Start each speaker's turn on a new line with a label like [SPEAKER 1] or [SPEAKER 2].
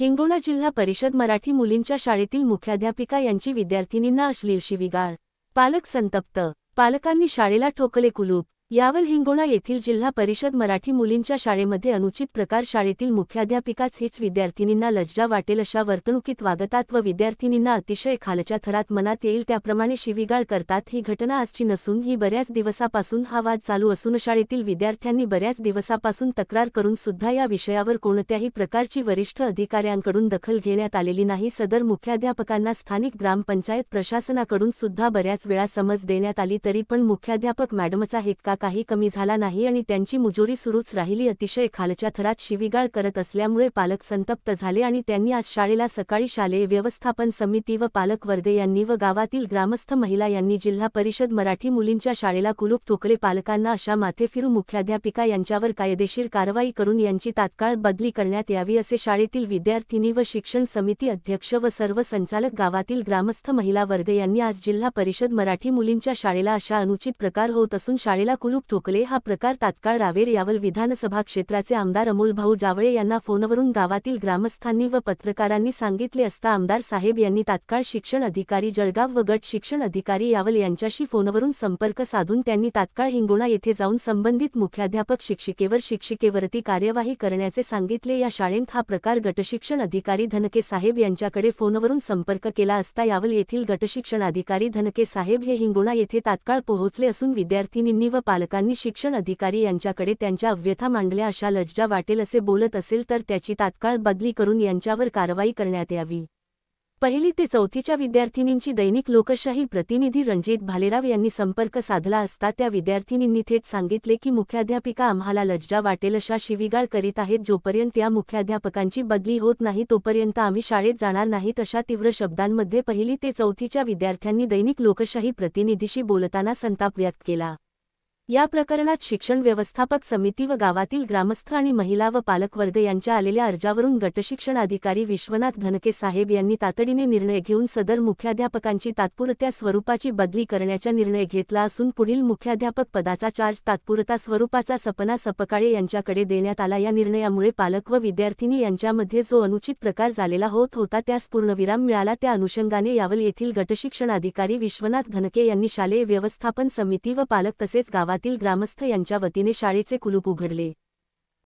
[SPEAKER 1] हिंगोला जिल्हा परिषद मराठी मुलींच्या शाळेतील मुख्याध्यापिका यांची विद्यार्थिनींना अश्लील शिविगाळ पालक संतप्त. पालकांनी शाळेला ठोकले कुलूप. यावल हिंगोणा येथील जिल्हा परिषद मराठी मुलींच्या शाळेमध्ये अनुचित प्रकार शाळेतील मुख्याध्यापिकाच हेच विद्यार्थिनींना लज्जा वाटेल अशा वर्तणुकीत वागतात व विद्यार्थिनींना अतिशय खालच्या थरात मनात येईल त्याप्रमाणे शिवीगाळ करतात. ही घटना आजची नसून ही बऱ्याच दिवसापासून हा वाद चालू असून शाळेतील विद्यार्थ्यांनी बऱ्याच दिवसापासून तक्रार करून सुद्धा या विषयावर कोणत्याही प्रकारची वरिष्ठ अधिकाऱ्यांकडून दखल घेण्यात आलेली नाही. सदर मुख्याध्यापकांना स्थानिक ग्रामपंचायत प्रशासनाकडून सुद्धा बऱ्याच वेळा समज देण्यात आली तरी पण मुख्याध्यापक मॅडमचा हेतका काही कमी झाला नाही आणि त्यांची मुजोरी सुरूच राहिली. अतिशय खालच्या थरात शिवीगाळ करत असल्यामुळे पालक संतप्त झाले आणि त्यांनी आज शाळेला सकाळी शालेय व्यवस्थापन समिती व पालकवर्ग यांनी व गावातील ग्रामस्थ महिला यांनी जिल्हा परिषद मराठी मुलींच्या शाळेला कुलूप ठोकले. पालकांना अशा माथेफिरू मुख्याध्यापिका यांच्यावर कायदेशीर कारवाई करून यांची तात्काळ बदली करण्यात यावी असे शाळेतील विद्यार्थिनी व शिक्षण समिती अध्यक्ष व सर्व संचालक गावातील ग्रामस्थ महिला वर्ग यांनी आज जिल्हा परिषद मराठी मुलींच्या शाळेला अशा अनुचित प्रकार होत असून शाळेला कुलूप ठोकले हा प्रकार तात्काळ रावेर यावल विधानसभा क्षेत्राचे आमदार अमोल भाऊ जावळे यांना फोनवरून गावातील ग्रामस्थांनी व पत्रकारांनी सांगितले असता आमदार साहेब यांनी तात्काळ शिक्षण अधिकारी जळगाव व गट शिक्षण अधिकारी यावल यांच्याशी फोनवरून संपर्क साधून त्यांनी तात्काळ हिंगोणा येथे जाऊन संबंधित मुख्याध्यापक शिक्षिकेवर शिक्षिकेवरती कार्यवाही करण्याचे सांगितले. या शाळेत हा प्रकार गटशिक्षण अधिकारी धनके साहेब यांच्याकडे फोनवरून संपर्क केला असता यावल येथील गटशिक्षण अधिकारी धनके साहेब हे हिंगोणा येथे तात्काळ पोहोचले असून विद्यार्थिनींनी व पालकांनी शिक्षण अधिकारी यांच्याकडे त्यांच्या अव्यथा मांडल्या अशा लज्जा वाटेल असे बोलत असेल तर त्याची तात्काळ बदली करून यांच्यावर कारवाई करण्यात यावी. पहिली ते चौथीच्या विद्यार्थिनींची दैनिक लोकशाही प्रतिनिधी रणजित भालेराव यांनी संपर्क साधला असता त्या विद्यार्थिनींनी थेट सांगितले की मुख्याध्यापिका आम्हाला लज्जा वाटेल अशा शिवीगाळ करीत आहेत जोपर्यंत या मुख्याध्यापकांची बदली होत नाही तोपर्यंत आम्ही शाळेत जाणार नाहीत अशा तीव्र शब्दांमध्ये पहिली ते चौथीच्या विद्यार्थ्यांनी दैनिक लोकशाही प्रतिनिधीशी बोलताना संताप व्यक्त केला. या प्रकरणात शिक्षण व्यवस्थापक समिती व गावातील ग्रामस्थ आणि महिला व पालकवर्ग यांच्या आलेल्या अर्जावरून गटशिक्षण अधिकारी विश्वनाथ धनके साहेब यांनी तातडीने निर्णय घेऊन सदर मुख्याध्यापकांची तात्पुरत्या स्वरूपाची बदली करण्याचा निर्णय घेतला असून पुढील मुख्याध्यापक पदाचा चार्ज तात्पुरता स्वरूपाचा सपना सपकाळे यांच्याकडे देण्यात आला. या निर्णयामुळे पालक व विद्यार्थिनी यांच्यामध्ये जो अनुचित प्रकार झालेला होत होता त्यास पूर्णविराम मिळाला. त्या अनुषंगाने यावल येथील गटशिक्षण अधिकारी विश्वनाथ धनके यांनी शालेय व्यवस्थापन समिती व पालक तसेच गावात गावातील ग्रामस्थ यांच्या वतीने शाळेचे कुलूप उघडले.